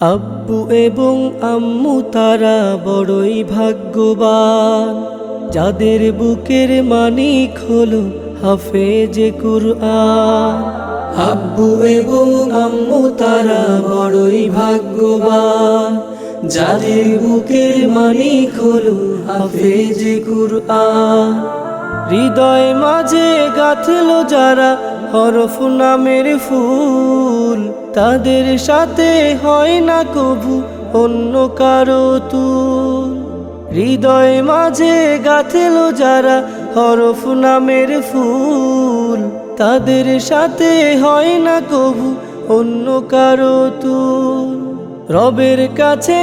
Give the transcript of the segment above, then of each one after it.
আব্বু এবং আম্মু তারা বড়ই ভাগ্যবান। যাদের বুকের মানিক হলো হাফেজে কুরআন। আব্বু এবং আম্মু তারা বড়ই ভাগ্যবান। যাদের বুকের মানিক হলো হাফেজে কুরআন। হৃদয় মাঝে গাথলো যারা হরফ নামের ফুল। তাদের সাথে হয় না কবু অন্য কারও তুল। হৃদয় মাঝে গাথেল যারা হরফ নামের ফুল, তাদের সাথে হয় না কবু অন্য কারও তুল। রবের কাছে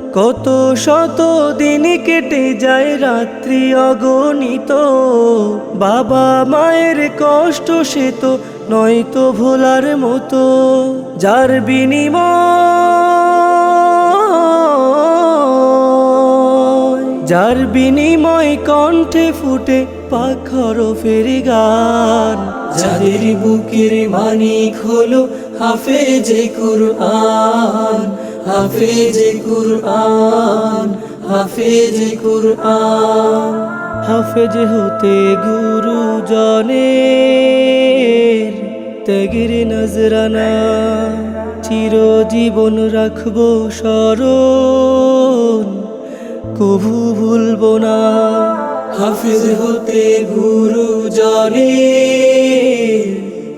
কত শত দিন কেটে যায় রাত্রি অগণিত। বাবা মায়ের কষ্ট সে তো নয়তো ভোলার মতো। যার বিনিময় যার বিনিময় কণ্ঠে ফুটে পাখর ফেরি গান। যাদের বুকের মানিক হলো হাফেজে কুরআন হাফেজে কুরআন হাফেজে কুরআন। হাফেজ হতে গুরু জনের ত্যাগের নজরানা চিরজীবন রাখব স্মরণ কভু ভুলবো না। হাফিজ হতে গুরু জনে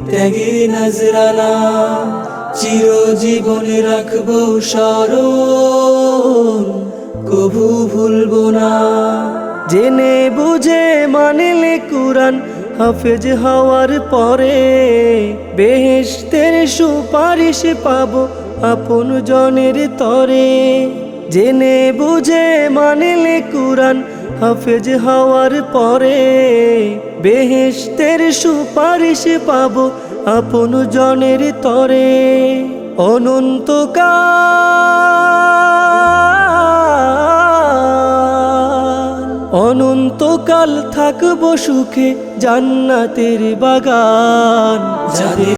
ত্যাগের নজরানা চিরজীবনে রাখব স্মরণ কভু ভুলবো না। জেনে বুঝে মানিলে কুরআন হাফেজ হওয়ার পরে বেহেশতের সুপারিশ পাবো আপন জনের তরে। জেনে বুঝে মানিলে কুরআন হাফেজ হওয়ার পরে বেহেশতের সুপারিশ পাবো আপন জনের তরে অনন্তকাল অনন্তকাল থাকব সুখে জান্নাতের বাগান। যাদের